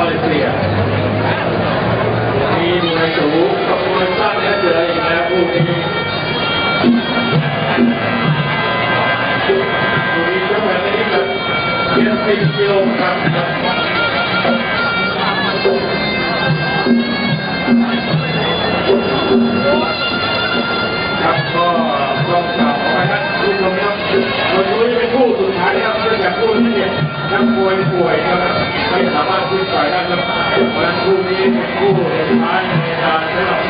มาเลเซีย มีมวยสูงกับมวยสั้นและเจออีกแล้วคู่นี้คู่นี้ก็แบบนี้ครับเพียงสิบกิโลกรัมครับครับก็ต้องกล่าวขอให้ท่านผู้ชมครับวันนี้เป็นคู่สุดท้ายครับเนื่องจากคู่ที่เนี่ยนักมวยป่วยครับ ไม่สามารถขึ้นต่อยได้ครับเพราะฉะนั้นคู่นี้เป็นคู่สุดท้ายในการสำหรับ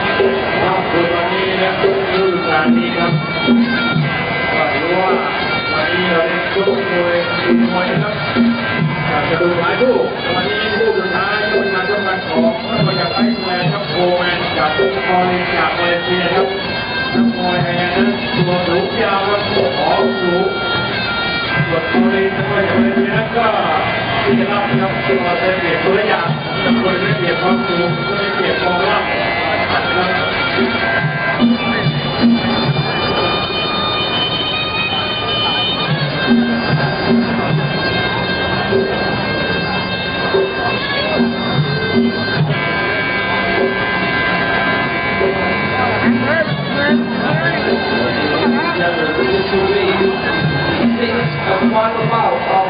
ค่ำคืนวันนี้และฤดูกาลนี้ครับก็ถือว่าวันนี้เราได้ชกมวยทีมวยนะครับอยากจะดูหลายคู่วันนี้คู่สุดท้ายเป็นการชกกันของนักมวยจากไอซ์แลนด์ครับโคแมนจากตุกคอลินจากมาเลเซียครับนักมวยไทยนั้นตัวสูงยาวครับขอสูงส่วนโคลินนักมวยจากมาเลเซียนั้นก็ ที่จะรับนะครับตัวได้เปรียบตัวอย่างนักมวยได้เปรียบความสูงได้เปรียบความรับนะครับ This will be the sixth and final bout of MEK Fight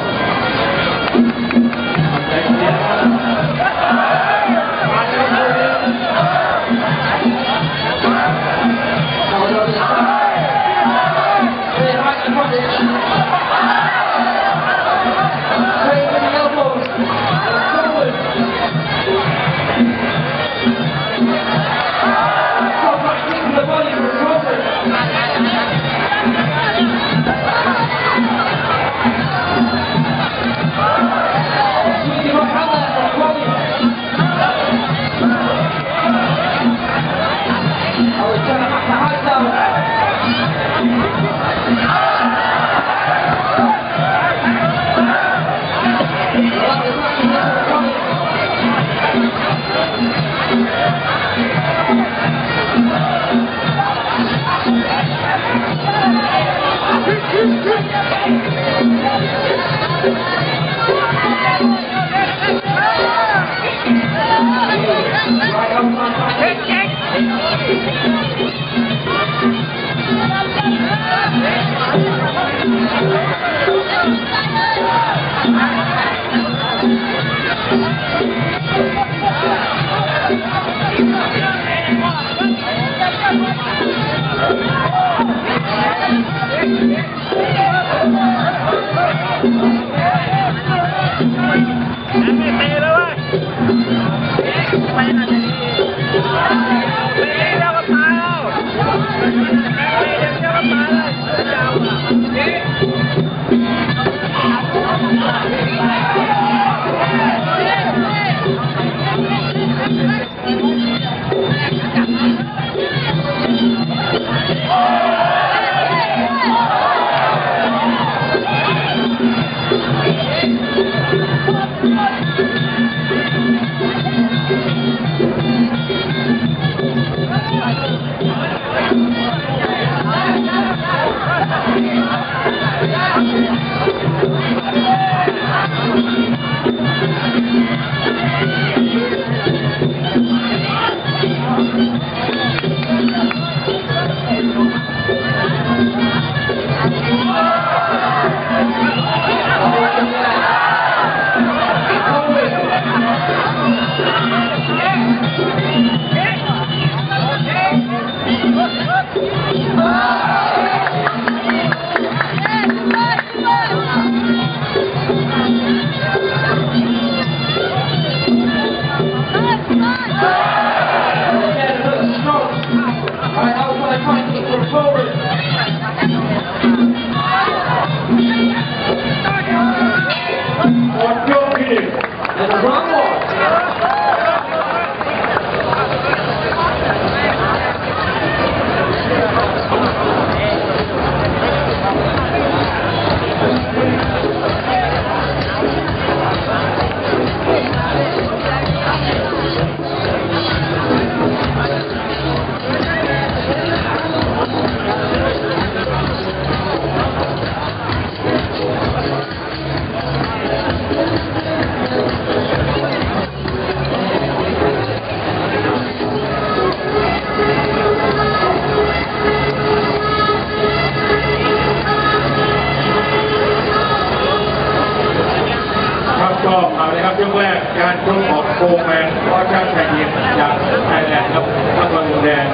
ก็เอาเลยครับยกแรกการชกของโฟแมนก็ช่างชายยิมจากไทยแลนด์ครับนักบอลแดง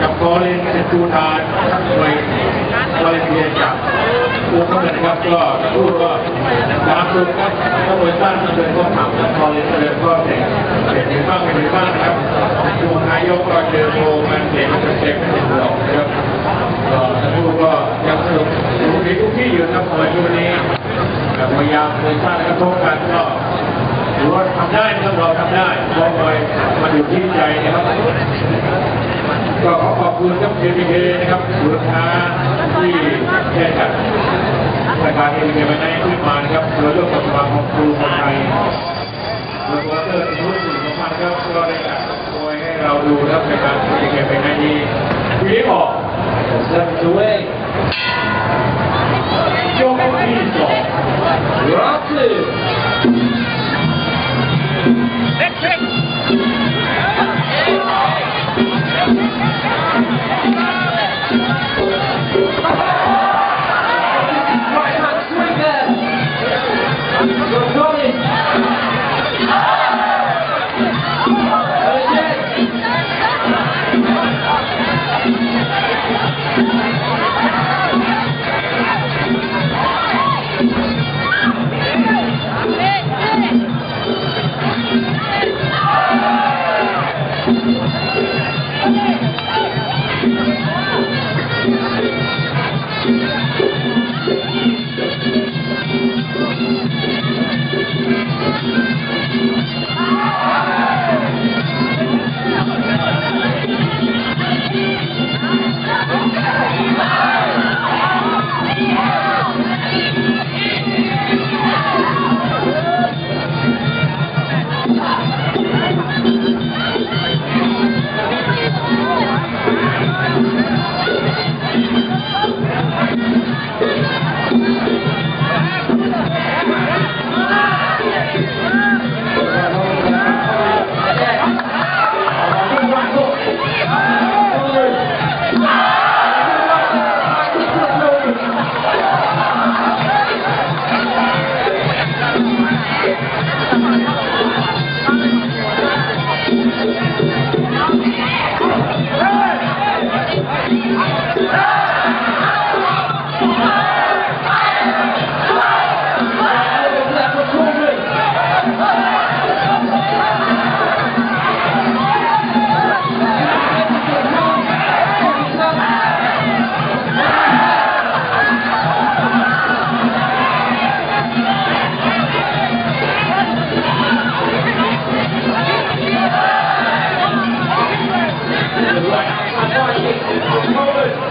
กับคอลินเซนตูทานนักมวยมาเลเซียจากอูกำเนิดครับก็พูดว่าตามสุดครับนักมวยสั้นเดินก็ถามคอลินเดินก็เด็กเด็กบ้างไม่ดีบ้างนะครับช่วนายกก็เจอโฟแมนเด็กเด็กไม่ถึงหรอกนะครับก็ทั้งคู่ก็ยังสนุกทุกที่ทุกที่อยู่นะครับมวยคู่นี้พยายามเคยสร้างกระทบกันก็ ถือว่าทำได้นะครับเราทำได้เพราะไปมาอยู่ที่ใจนะครับ ก็ขอขอบคุณครับ KPK นะครับศูนค้าที่ได้จัดรายการ KPK มาในขึ้นมานะครับโดยร่วมกับสมาคมครูคนไทยแล้วก็เตอร์ที่รู้สึกสำคัญครับก็ได้จัดโดยให้เราดูนะครับรายการ KPK เป็นไงดีทีนี้บอก Seventh away. ยกที่สอง Round two. Right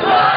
아,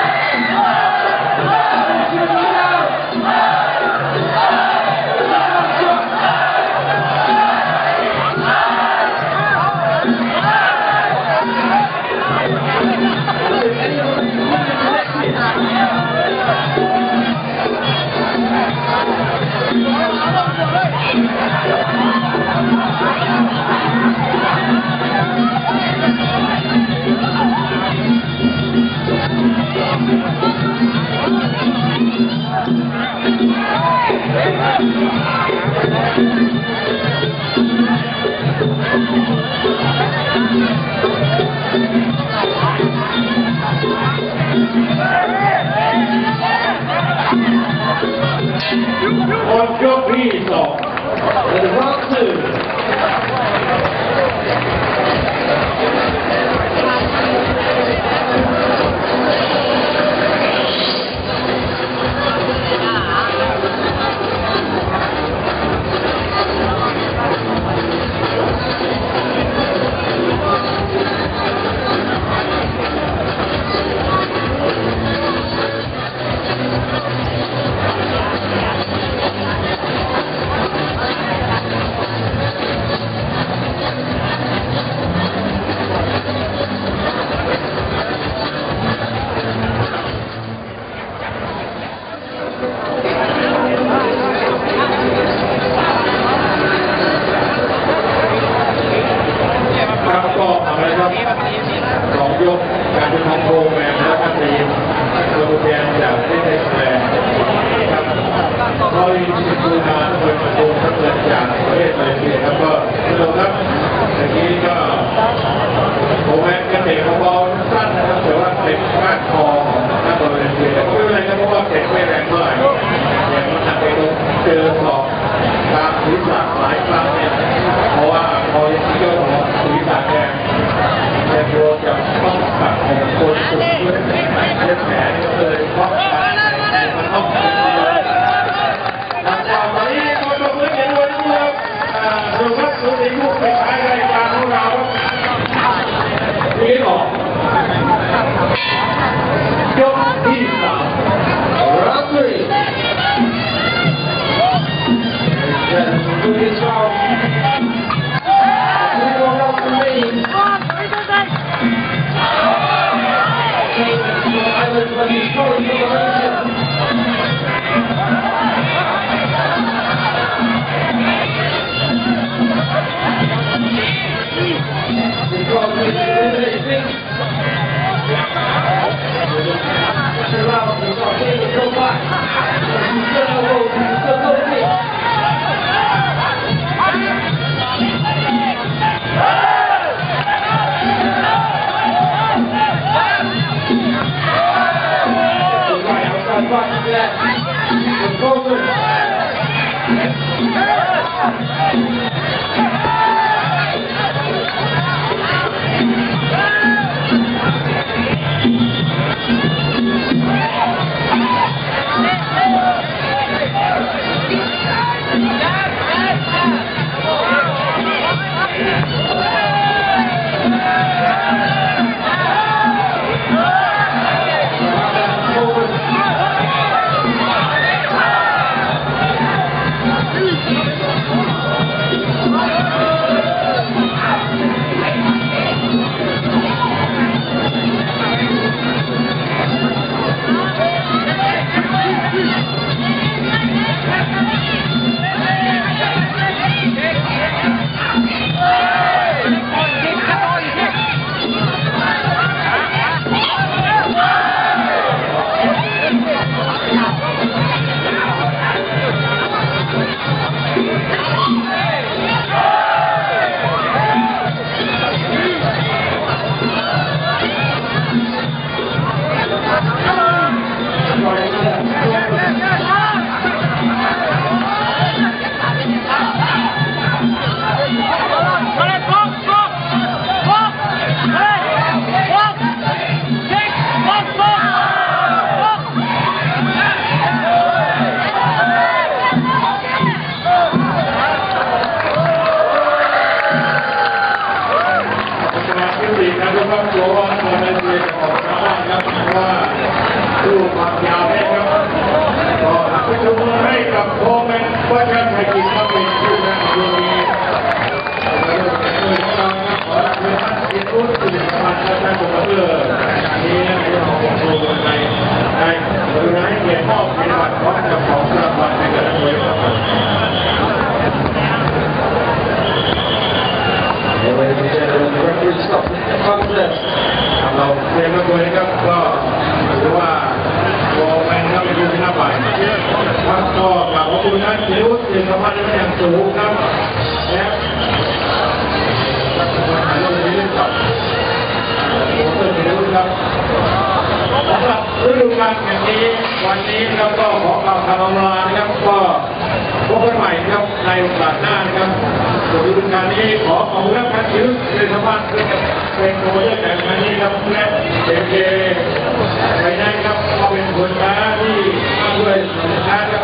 ผิวสื่อคำว่าได้งสูงครับนนี้ครับผมเป็นผิวครับสำหรับฤดูกาลแห่นี้วันนี้เราก็ขอกล่าวคำลานครับก็พบกันใหม่ครัในโอกาสหน้าครับส่วนฤดูกาลนี้ขอขอบคุณครับผิวสื่อคำว่างป็นโปรเจกต์แห่งนี้ครับและเจเจไปได้ครับเขาเป็นคนแรกที่ช่วยนะครับ